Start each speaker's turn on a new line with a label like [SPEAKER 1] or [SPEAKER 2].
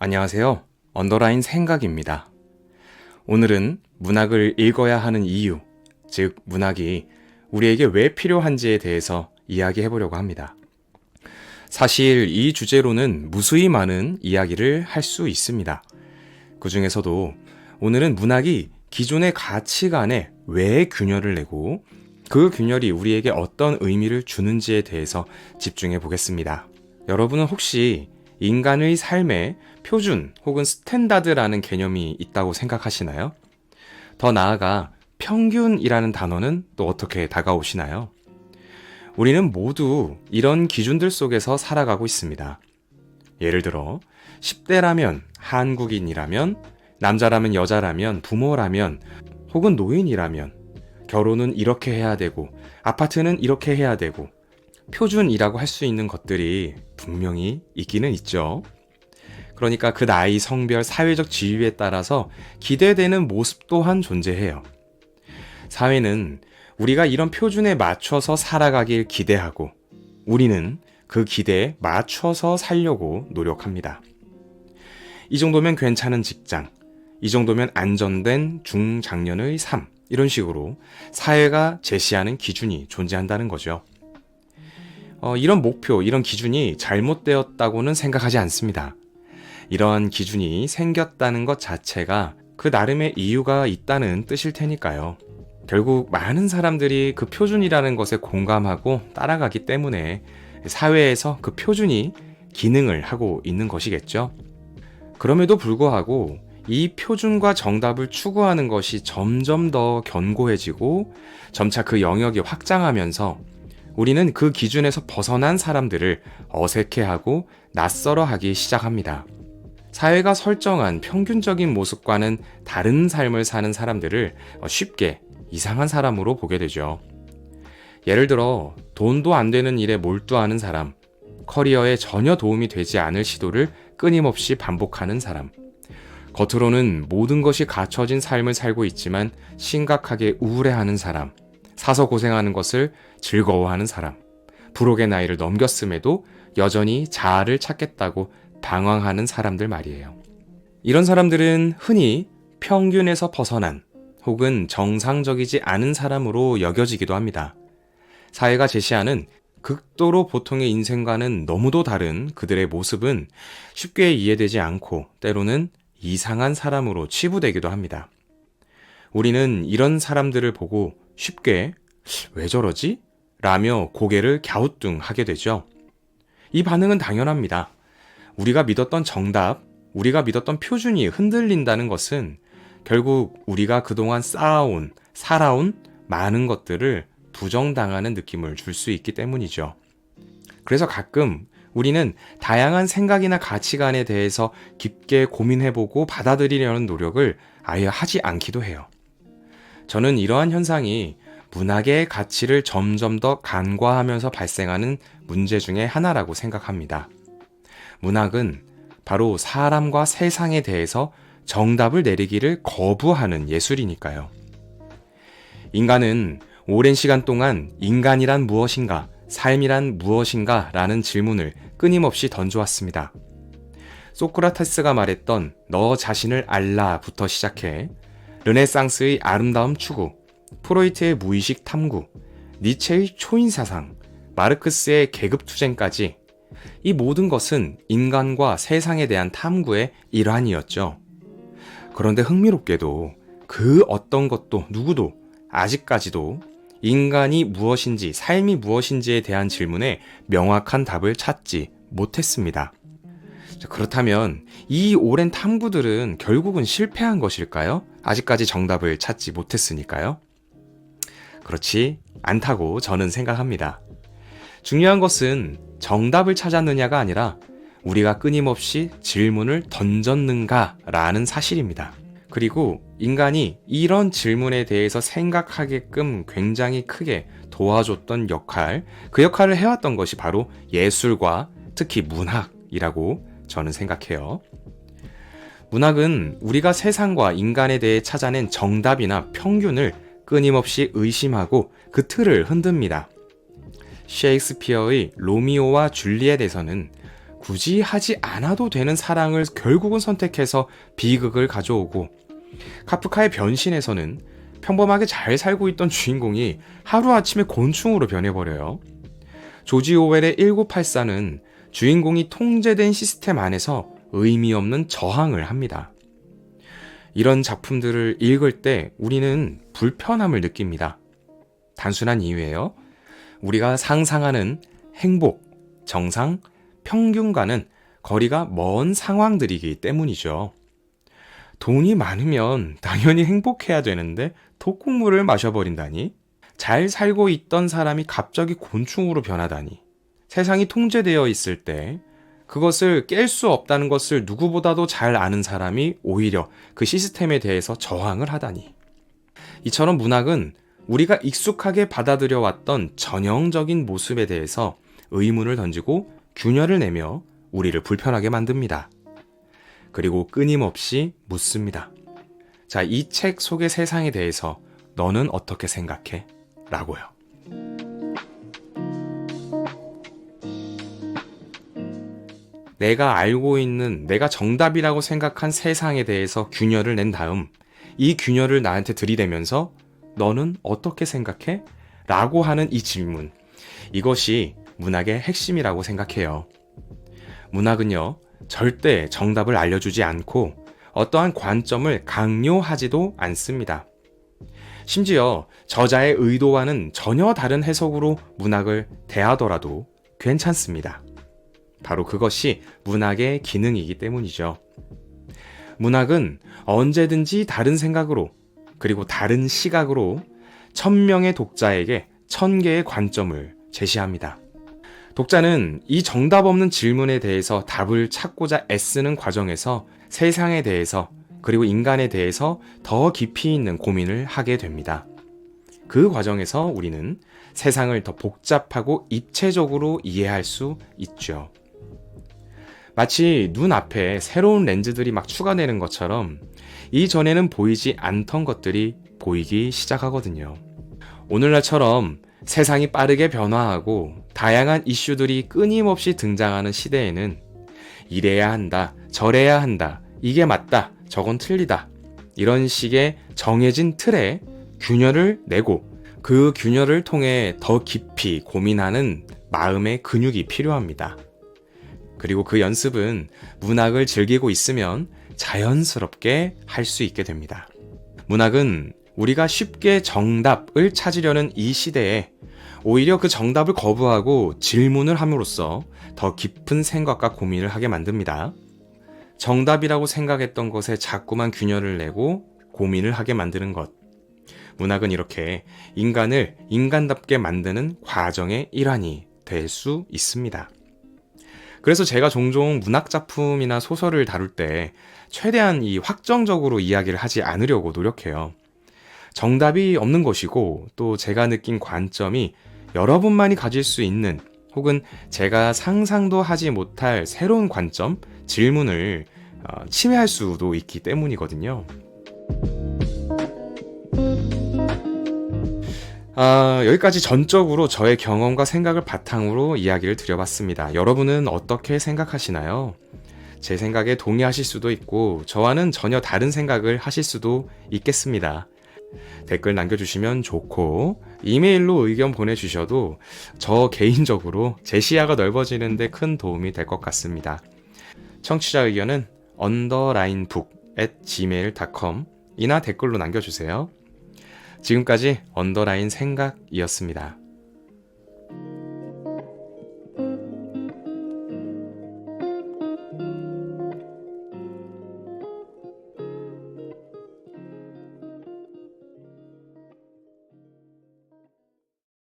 [SPEAKER 1] 안녕하세요. 언더라인 생각입니다. 오늘은 문학을 읽어야 하는 이유, 즉, 문학이 우리에게 왜 필요한지에 대해서 이야기해 보려고 합니다. 사실 이 주제로는 무수히 많은 이야기를 할 수 있습니다. 그 중에서도 오늘은 문학이 기존의 가치관에 왜 균열을 내고 그 균열이 우리에게 어떤 의미를 주는지에 대해서 집중해 보겠습니다. 여러분은 혹시 인간의 삶에 표준 혹은 스탠다드라는 개념이 있다고 생각하시나요? 더 나아가 평균이라는 단어는 또 어떻게 다가오시나요? 우리는 모두 이런 기준들 속에서 살아가고 있습니다. 예를 들어, 10대라면 한국인이라면, 남자라면 여자라면, 부모라면, 혹은 노인이라면, 결혼은 이렇게 해야 되고, 아파트는 이렇게 해야 되고, 표준이라고 할 수 있는 것들이 분명히 있기는 있죠. 그러니까 그 나이, 성별, 사회적 지위에 따라서 기대되는 모습 또한 존재해요. 사회는 우리가 이런 표준에 맞춰서 살아가길 기대하고 우리는 그 기대에 맞춰서 살려고 노력합니다. 이 정도면 괜찮은 직장, 이 정도면 안전된 중장년의 삶, 이런 식으로 사회가 제시하는 기준이 존재한다는 거죠. 어, 이런 목표, 이런 기준이 잘못되었다고는 생각하지 않습니다. 이러한 기준이 생겼다는 것 자체가 그 나름의 이유가 있다는 뜻일 테니까요. 결국 많은 사람들이 그 표준이라는 것에 공감하고 따라가기 때문에 사회에서 그 표준이 기능을 하고 있는 것이겠죠. 그럼에도 불구하고 이 표준과 정답을 추구하는 것이 점점 더 견고해지고 점차 그 영역이 확장하면서 우리는 그 기준에서 벗어난 사람들을 어색해하고 낯설어 하기 시작합니다. 사회가 설정한 평균적인 모습과는 다른 삶을 사는 사람들을 쉽게 이상한 사람으로 보게 되죠. 예를 들어, 돈도 안 되는 일에 몰두하는 사람, 커리어에 전혀 도움이 되지 않을 시도를 끊임없이 반복하는 사람, 겉으로는 모든 것이 갖춰진 삶을 살고 있지만 심각하게 우울해하는 사람, 사서 고생하는 것을 즐거워하는 사람, 부록의 나이를 넘겼음에도 여전히 자아를 찾겠다고 방황하는 사람들 말이에요. 이런 사람들은 흔히 평균에서 벗어난 혹은 정상적이지 않은 사람으로 여겨지기도 합니다. 사회가 제시하는 극도로 보통의 인생과는 너무도 다른 그들의 모습은 쉽게 이해되지 않고 때로는 이상한 사람으로 치부되기도 합니다. 우리는 이런 사람들을 보고 쉽게 왜 저러지? 라며 고개를 갸우뚱 하게 되죠. 이 반응은 당연합니다. 우리가 믿었던 정답, 우리가 믿었던 표준이 흔들린다는 것은 결국 우리가 그동안 쌓아온, 살아온 많은 것들을 부정당하는 느낌을 줄 수 있기 때문이죠. 그래서 가끔 우리는 다양한 생각이나 가치관에 대해서 깊게 고민해보고 받아들이려는 노력을 아예 하지 않기도 해요. 저는 이러한 현상이 문학의 가치를 점점 더 간과하면서 발생하는 문제 중의 하나라고 생각합니다. 문학은 바로 사람과 세상에 대해서 정답을 내리기를 거부하는 예술이니까요. 인간은 오랜 시간 동안 인간이란 무엇인가, 삶이란 무엇인가 라는 질문을 끊임없이 던져왔습니다. 소크라테스가 말했던 너 자신을 알라부터 시작해 르네상스의 아름다움 추구, 프로이트의 무의식 탐구, 니체의 초인 사상, 마르크스의 계급 투쟁까지 이 모든 것은 인간과 세상에 대한 탐구의 일환이었죠. 그런데 흥미롭게도 그 어떤 것도 누구도 아직까지도 인간이 무엇인지, 삶이 무엇인지에 대한 질문에 명확한 답을 찾지 못했습니다. 그렇다면 이 오랜 탐구들은 결국은 실패한 것일까요? 아직까지 정답을 찾지 못했으니까요? 그렇지 않다고 저는 생각합니다. 중요한 것은 정답을 찾았느냐가 아니라 우리가 끊임없이 질문을 던졌는가라는 사실입니다. 그리고 인간이 이런 질문에 대해서 생각하게끔 굉장히 크게 도와줬던 역할, 그 역할을 해왔던 것이 바로 예술과 특히 문학이라고 저는 생각해요. 문학은 우리가 세상과 인간에 대해 찾아낸 정답이나 평균을 끊임없이 의심하고 그 틀을 흔듭니다. 셰익스피어의 로미오와 줄리엣에서는 굳이 하지 않아도 되는 사랑을 결국은 선택해서 비극을 가져오고 카프카의 변신에서는 평범하게 잘 살고 있던 주인공이 하루아침에 곤충으로 변해버려요. 조지 오웰의 1984는 주인공이 통제된 시스템 안에서 의미 없는 저항을 합니다. 이런 작품들을 읽을 때 우리는 불편함을 느낍니다. 단순한 이유예요. 우리가 상상하는 행복, 정상, 평균과는 거리가 먼 상황들이기 때문이죠. 돈이 많으면 당연히 행복해야 되는데 독국물을 마셔버린다니? 잘 살고 있던 사람이 갑자기 곤충으로 변하다니? 세상이 통제되어 있을 때 그것을 깰 수 없다는 것을 누구보다도 잘 아는 사람이 오히려 그 시스템에 대해서 저항을 하다니. 이처럼 문학은 우리가 익숙하게 받아들여 왔던 전형적인 모습에 대해서 의문을 던지고 균열을 내며 우리를 불편하게 만듭니다. 그리고 끊임없이 묻습니다. 자, 이 책 속의 세상에 대해서 너는 어떻게 생각해? 라고요. 내가 알고 있는 내가 정답이라고 생각한 세상에 대해서 균열을 낸 다음 이 균열을 나한테 들이대면서 너는 어떻게 생각해? 라고 하는 이 질문. 이것이 문학의 핵심이라고 생각해요. 문학은요, 절대 정답을 알려주지 않고 어떠한 관점을 강요하지도 않습니다. 심지어 저자의 의도와는 전혀 다른 해석으로 문학을 대하더라도 괜찮습니다. 바로 그것이 문학의 기능이기 때문이죠. 문학은 언제든지 다른 생각으로 그리고 다른 시각으로 천명의 독자에게 천 개의 관점을 제시합니다. 독자는 이 정답 없는 질문에 대해서 답을 찾고자 애쓰는 과정에서 세상에 대해서 그리고 인간에 대해서 더 깊이 있는 고민을 하게 됩니다. 그 과정에서 우리는 세상을 더 복잡하고 입체적으로 이해할 수 있죠. 마치 눈앞에 새로운 렌즈들이 막 추가되는 것처럼 이전에는 보이지 않던 것들이 보이기 시작하거든요. 오늘날처럼 세상이 빠르게 변화하고 다양한 이슈들이 끊임없이 등장하는 시대에는 이래야 한다, 저래야 한다, 이게 맞다, 저건 틀리다. 이런 식의 정해진 틀에 균열을 내고 그 균열을 통해 더 깊이 고민하는 마음의 근육이 필요합니다. 그리고 그 연습은 문학을 즐기고 있으면 자연스럽게 할 수 있게 됩니다. 문학은 우리가 쉽게 정답을 찾으려는 이 시대에 오히려 그 정답을 거부하고 질문을 함으로써 더 깊은 생각과 고민을 하게 만듭니다. 정답이라고 생각했던 것에 자꾸만 균열을 내고 고민을 하게 만드는 것. 문학은 이렇게 인간을 인간답게 만드는 과정의 일환이 될 수 있습니다. 그래서 제가 종종 문학 작품이나 소설을 다룰 때 최대한 이 확정적으로 이야기를 하지 않으려고 노력해요. 정답이 없는 것이고 또 제가 느낀 관점이 여러분만이 가질 수 있는 혹은 제가 상상도 하지 못할 새로운 관점, 질문을 어, 침해할 수도 있기 때문이거든요. 아, 여기까지 전적으로 저의 경험과 생각을 바탕으로 이야기를 드려봤습니다. 여러분은 어떻게 생각하시나요? 제 생각에 동의하실 수도 있고, 저와는 전혀 다른 생각을 하실 수도 있겠습니다. 댓글 남겨주시면 좋고, 이메일로 의견 보내주셔도 저 개인적으로 제 시야가 넓어지는데 큰 도움이 될 것 같습니다. 청취자 의견은 underlinebook at gmail.com 이나 댓글로 남겨주세요. 지금까지 언더라인 생각이었습니다.